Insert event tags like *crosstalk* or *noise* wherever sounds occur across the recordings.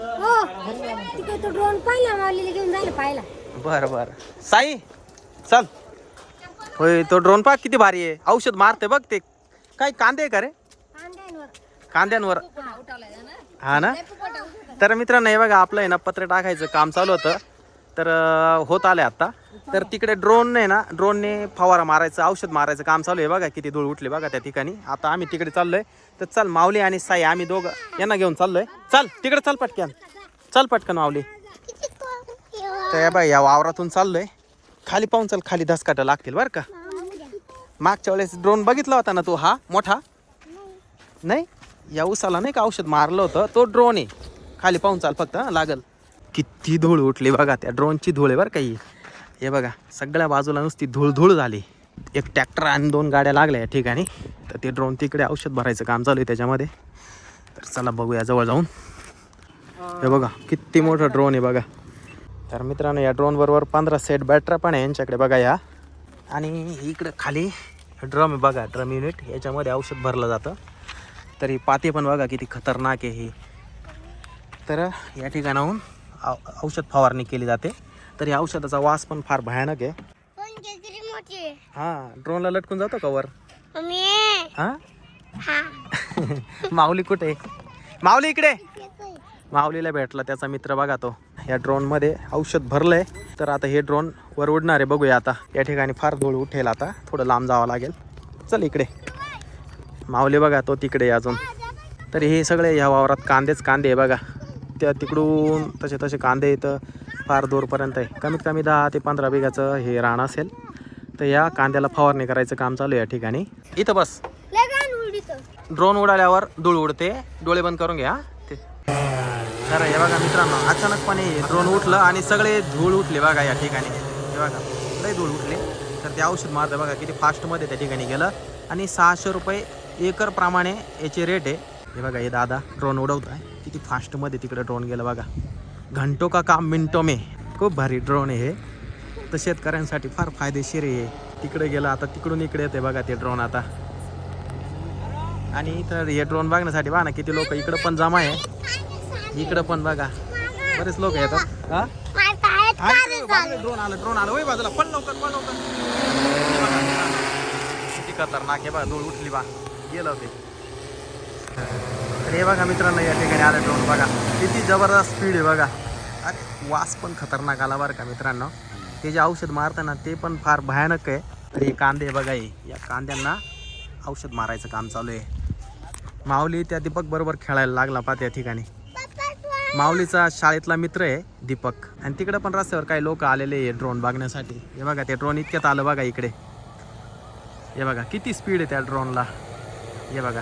हो. तिकडे तो ड्रोन पाहिला माऊलीला घेऊन जायला पाहिला. बरं बरं. साई चल. होय तो ड्रोन पा किती भारी आहे. औषध मारते बघ ते. काय कांदे आहे का रे? कांद्यांवर. कांद्यांवर. हा ना? तर मित्रांनो हे बघा आपलं आहे ना पत्र टाकायचं काम चालू होतं. तर होत आलंय आता. तर तिकडे ड्रोन आहे ना ड्रोनने फवारा मारायचं औषध मारायचं काम चालू आहे बघा किती धूळ उठली बघा त्या ठिकाणी. आता आम्ही तिकडे चाललोय. तर चल माऊली आणि साई आम्ही दोघं यांना घेऊन चाललोय. चल तिकडे चल पटकन. चल पटकन माऊली. तर बाई या वावरातून चाललोय. खाली पाहून चल खाली धसकाटं लागतील बरं का. मागच्या वेळेस ड्रोन बघितला होता ना तू हा? मोठा? नाही? या उसाला नाही का औषध मारलं होतं? तो ड्रोन आहे. खाली पाहून चाल फक्त लागल. किती धूळ उठली बघा त्या ड्रोनची धूळ आहे बरं काही हे. बघा सगळ्या बाजूला नुसती धूळ धूळ झाली. एक ट्रॅक्टर आणि दोन गाड्या लागल्या या ठिकाणी. तर ते ड्रोन तिकडे औषध भरायचं काम चालू आहे त्याच्यामध्ये. तर चला बघूया जवळ जाऊन. हे बघा किती मोठं ड्रोन आहे बघा. तर मित्रांनो या ड्रोनबरोबर पंधरा सेट बॅटऱ्या पण आहे यांच्याकडे बघा या. आणि इकडं खाली ड्रम आहे बघा ड्रम युनिट याच्यामध्ये औषध भरलं जातं. तर ही पाते पण बघा किती खतरनाक आहे ही. तर या ठिकाणाहून औषध फवारणी केली जाते. तर या औषधाचा वास पण फार भयानक आहे. हां ड्रोनला लटकून जातो का वर? मम्मी हां? हा. *laughs* माऊली कुठे माऊली इकडे! माऊलीला भेटला त्याचा मित्र बघा तो. या ड्रोनमध्ये औषध भरलंय. तर आता हे ड्रोन वर उडणार आहे. बघूया आता. या ठिकाणी फार धूळ उठेल आता. थोडं लांब जावं लागेल. चल इकडे. माऊली बघा तो तिकडे अजून. तर हे सगळे ह्या वावरात कांदेच कांदे आहे बघा. त्या तिकडून तसे तसे कांदे इथं फार दूरपर्यंत आहे. कमीत कमी दहा ते पंधरा बिघाचं हे रान असेल तर या कांद्याला फवारणी करायचं काम चालू आहे या ठिकाणी. इथं बस. ड्रोन उडाल्यावर धूळ उडते. डोळे बंद करून घ्या. ते. तर हे बघा मित्रांनो अचानकपणे ड्रोन उठलं आणि सगळे धूळ उठले बघा या ठिकाणी. हे बघा लय धूळ उठले. तर ते औषध मारतं बघा किती फास्टमध्ये त्या ठिकाणी गेलं. आणि सहाशे रुपये एकर प्रमाणे याचे रेट आहे. हे बघा हे दादा ड्रोन उडवत आहे किती फास्टमध्ये तिकडे ड्रोन गेलं बघा. घंटो का काम मिनटो मे. खूप भारी ड्रोन आहे हे. तर शेतकऱ्यांसाठी फार फायदेशीर आहे तिकडे गेलं आता तिकडून इकडे येते बघा ते ड्रोन आता. आणि इथं हे ड्रोन बघण्यासाठी बघा ना किती लोक इकडं पण जमा आहे. इकडं पण बघा. बरेच लोक येतात. हा? ड्रोन आलं? ड्रोन आलं बाजूला. पण लवकर पण लवकर. हे किती खतरनाक आहे बा धूळ उठली बा. गेलं ते. तर हे बघा मित्रांनो या ठिकाणी आलं ड्रोन बघा. किती जबरदस्त स्पीड आहे बघा. अरे वास पण खतरनाक आला बरं का मित्रांनो. ते जे औषध मारताना ते पण फार भयानक आहे. तर हे कांदे बघा हे. या कांद्यांना औषध मारायचं काम चालू आहे. माऊली त्या दीपक बरोबर खेळायला लागला पा त्या ठिकाणी. माऊलीचा शाळेतला मित्र आहे दीपक. आणि तिकडे पण रस्त्यावर काही लोक आलेले आहे ड्रोन बघण्यासाठी. हे बघा ते ड्रोन इतक्यात आलं बघा इकडे. हे बघा किती स्पीड आहे त्या ड्रोनला हे बघा.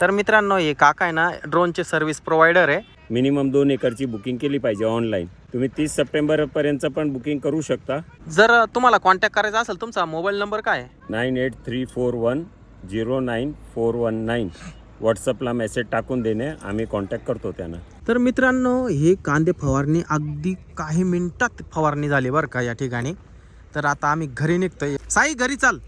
तर मित्रांनो हे काका आहे ना ड्रोनचे सर्व्हिस प्रोव्हायडर आहे. मिनिमम दोन एकरची बुकिंग केली पाहिजे ऑनलाईन तुम्ही तीस सप्टेंबरपर्यंत पण बुकिंग करू शकता. जर तुम्हाला कॉन्टॅक्ट करायचा असेल तुमचा मोबाईल नंबर काय आहे? Nine eight three four one zero nine four one nine. व्हॉट्सअपला मेसेज टाकून देणे आम्ही कॉन्टॅक्ट करतो त्यांना. तर मित्रांनो हे कांदे फवारणी अगदी काही मिनिटात फवारणी झाली बरं का या ठिकाणी. तर आता आम्ही घरी निघतोय. साई घरी चाल.